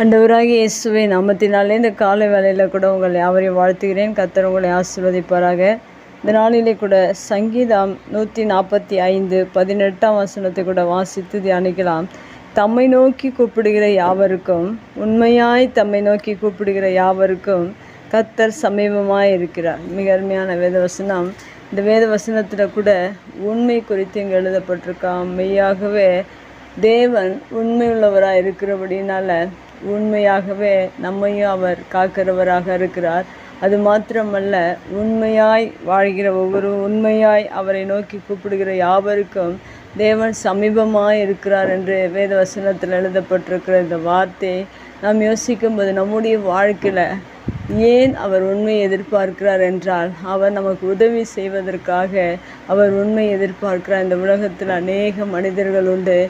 அண்டவராகி இயேசுவை நாமத்தினாலே இந்த காலை வேலையில் கூட உங்களை யாவரையும் வாழ்த்துகிறேன். கத்தர் உங்களை ஆசிர்வதிப்பாராக. இந்த நாளிலே கூட சங்கீதம் நூற்றி நாற்பத்தி ஐந்து பதினெட்டாம் வசனத்தை கூட வாசித்து தியானிக்கலாம். தம்மை நோக்கி கூப்பிடுகிற யாவருக்கும் உண்மையாய் தம்மை நோக்கி கூப்பிடுகிற யாவருக்கும் கத்தர் சமீபமாக இருக்கிறார். மிக அருமையான வேத வசனம் இந்த வேத வசனத்தில் கூட உண்மை குறித்து இங்கே எழுதப்பட்டிருக்கான் மெய்யாகவே தேவன் உண்மையுள்ளவராக இருக்கிறபடினால உண்மையாகவே நம்மையும் அவர் காக்கிறவராக இருக்கிறார். அது மாத்திரமல்ல உண்மையாய் வாழ்கிற ஒவ்வொரு உண்மையாய் அவரை நோக்கி கூப்பிடுகிற யாவருக்கும் தேவன் சமீபமாக இருக்கிறார் என்று வேத வசனத்தில் எழுதப்பட்டிருக்கிற இந்த வார்த்தை நாம் யோசிக்கும்போது நம்முடைய வாழ்க்கையில் ஏன் அவர் உண்மை எதிர்பார்க்கிறார் என்றால் அவர் நமக்கு உதவி செய்வதற்காக அவர் உண்மை எதிர்பார்க்கிறார். இந்த உலகத்தில் அநேக மனிதர்கள் உண்டு.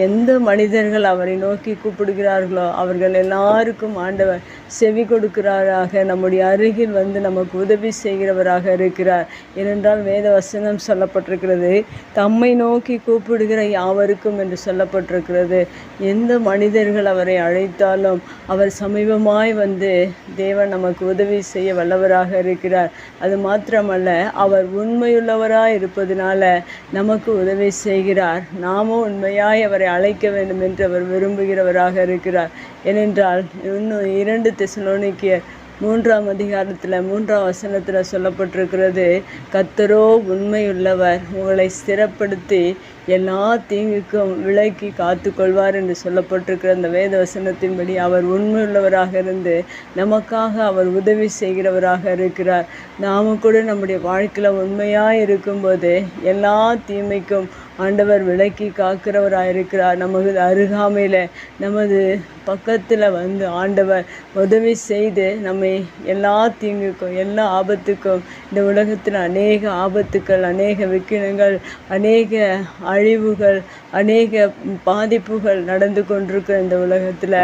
எந்த மனிதர்கள் அவரை நோக்கி கூப்பிடுகிறார்களோ அவர்கள் எல்லாருக்கும் ஆண்டவர் செவி கொடுக்கிறாராக நம்முடைய அருகில் வந்து நமக்கு உதவி செய்கிறவராக இருக்கிறார். ஏனென்றால் வேத வசனம் சொல்லப்பட்டிருக்கிறது தம்மை நோக்கி கூப்பிடுகிற யாவருக்கும் என்று சொல்லப்பட்டிருக்கிறது. எந்த மனிதர்கள் அவரை அழைத்தாலும் அவர் சமீபமாய் வந்து தேவன் நமக்கு உதவி செய்ய வல்லவராக இருக்கிறார். அது மாத்திரமல்ல அவர் உண்மையுள்ளவராக இருப்பதனால நமக்கு உதவி செய்கிறார். நாமும் உண்மையாய் அவரை அழைக்க வேண்டும் என்று அவர் விரும்புகிறவராக இருக்கிறார். ஏனென்றால் இன்னும் இரண்டு தெசலோனிக்கியர் மூன்றாம் அதிகாரத்தில் மூன்றாம் வசனத்தில் சொல்லப்பட்டிருக்கிறது கத்தரோ உண்மையுள்ளவர் உங்களை ஸ்திரப்படுத்தி எல்லா தீங்குக்கும் விலக்கி காத்துக்கொள்வார் என்று சொல்லப்பட்டிருக்கிற அந்த வேத வசனத்தின்படி அவர் உண்மையுள்ளவராக இருந்து நமக்காக அவர் உதவி செய்கிறவராக இருக்கிறார். நாம கூட நம்முடைய வாழ்க்கையில் உண்மையாக இருக்கும்போது எல்லா தீமைக்கும் ஆண்டவர் விலக்கி காக்கிறவராக இருக்கிறார் நமது அருகாமையில் நமது பக்கத்தில் வந்து ஆண்டவர் உதவி செய்து நம்மை எல்லா தீங்குக்கும் எல்லா ஆபத்துக்கும் இந்த உலகத்தில் அநேக ஆபத்துக்கள் அநேக விக்கினங்கள் அநேக அழிவுகள் அநேக பாதிப்புகள் நடந்து கொண்டிருக்கிற இந்த உலகத்தில்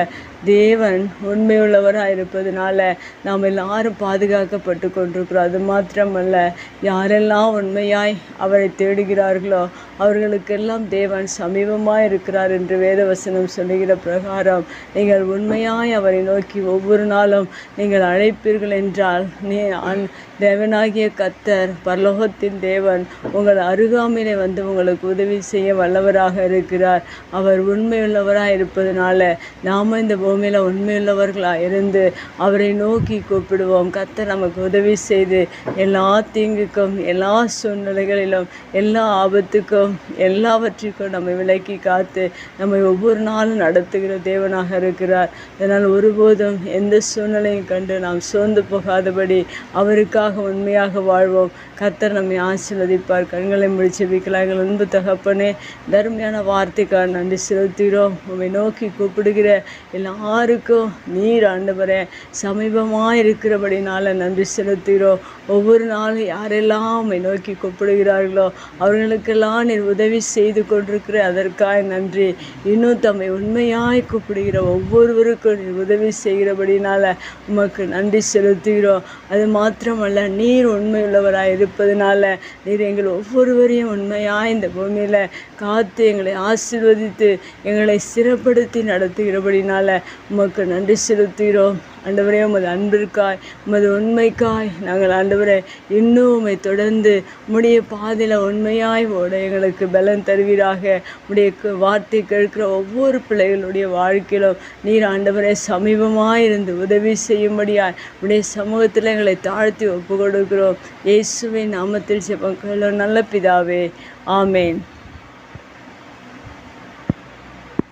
தேவன் உண்மையுள்ளவராக இருப்பதனால நாம் எல்லாரும் பாதுகாக்கப்பட்டு கொண்டிருக்கிறோம். அது மாத்திரமல்ல யாரெல்லாம் உண்மையாய் அவரை தேடுகிறார்களோ அவர்களுக்கெல்லாம் தேவன் சமீபமாக இருக்கிறார் என்று வேதவசனம் சொல்லுகிற பிரகாரம் நீங்கள் உண்மையாய் அவரை நோக்கி ஒவ்வொரு நாளும் நீங்கள் அழைப்பீர்கள் என்றால் நீ அன் தேவனாகிய கத்தர் பரலோகத்தின் தேவன் உங்கள் அருகாமையிலே வந்து உங்களுக்கு உதவி செய்ய வல்லவராக இருக்கிறார். அவர் உண்மையுள்ளவராக இருப்பதனால நாம் இந்த பூமியில் உண்மையுள்ளவர்களாக இருந்து அவரை நோக்கி கூப்பிடுவோம். கத்தர் நமக்கு உதவி செய்து எல்லா தீங்குக்கும் எல்லா சூழ்நிலைகளிலும் எல்லா ஆபத்துக்கும் எல்லாவற்றிற்கும் நம்மை விலக்கி காத்து நம்மை ஒவ்வொரு நாளும் நடத்துகிற தேவனாக இருக்கிறார். அதனால் ஒருபோதும் எந்த சூழ்நிலையும் கண்டு நாம் சோர்ந்து போகாதபடி அவருக்காக உண்மையாக வாழ்வோம். கத்தர் நம்மை ஆசீர்வதிப்பார். கண்களை முடிச்சு வைக்கலாம் எங்கள் அன்பு தகப்பனே தர்மையான வார்த்தைக்காக நன்றி செலுத்துகிறோம். உம்மை நோக்கி கூப்பிடுகிற எல்லாருக்கும் நீர் ஆண்டவரே சமீபமாக இருக்கிறபடினால நன்றி செலுத்துகிறோம். ஒவ்வொரு நாளும் யாரெல்லாம் உம்மை நோக்கி கூப்பிடுகிறார்களோ அவர்களுக்கெல்லாம் நீர் உதவி செய்து கொண்டிருக்கிற அதற்காக நன்றி. இன்னும் தம்மை உண்மையாய் கூப்பிடுகிற ஒவ்வொருவருக்கும் நீர் உதவி செய்கிறபடினால உமக்கு நன்றி செலுத்துகிறோம். அது மாத்திரமல்ல நீர் உண்மையுள்ளவராக இருப்பதனால நீர் எங்கள் ஒவ்வொருவரையும் உண்மையாய் இந்த பூமியில் காத்து எங்களை ஆசிர்வதித்து எங்களை சிறப்படுத்தி நடத்துகிறபடினால உமக்கு நன்றி செலுத்துகிறோம். ஆண்டவரே உமது அன்பிற்காய் உமது உண்மைக்காய் நாங்கள் ஆண்டவரே இன்னும் உம்மை தொடர்ந்து உடைய பாதையில் உண்மையாய் ஓட எங்களுக்கு பலன் தருவீராக. உடைய வார்த்தை கேட்கிற ஒவ்வொரு பிள்ளைகளுடைய வாழ்க்கையிலும் நீர் ஆண்டவரே சமீபமாய் இருந்து உதவி செய்யும்படியாய் உடைய சமூகத்தில் எங்களை தாழ்த்தி ஒப்பு கொடுக்கிறோம் இயேசுவின் நாமத்தில் செப்பம் நல்ல பிதாவே. ஆமேன்.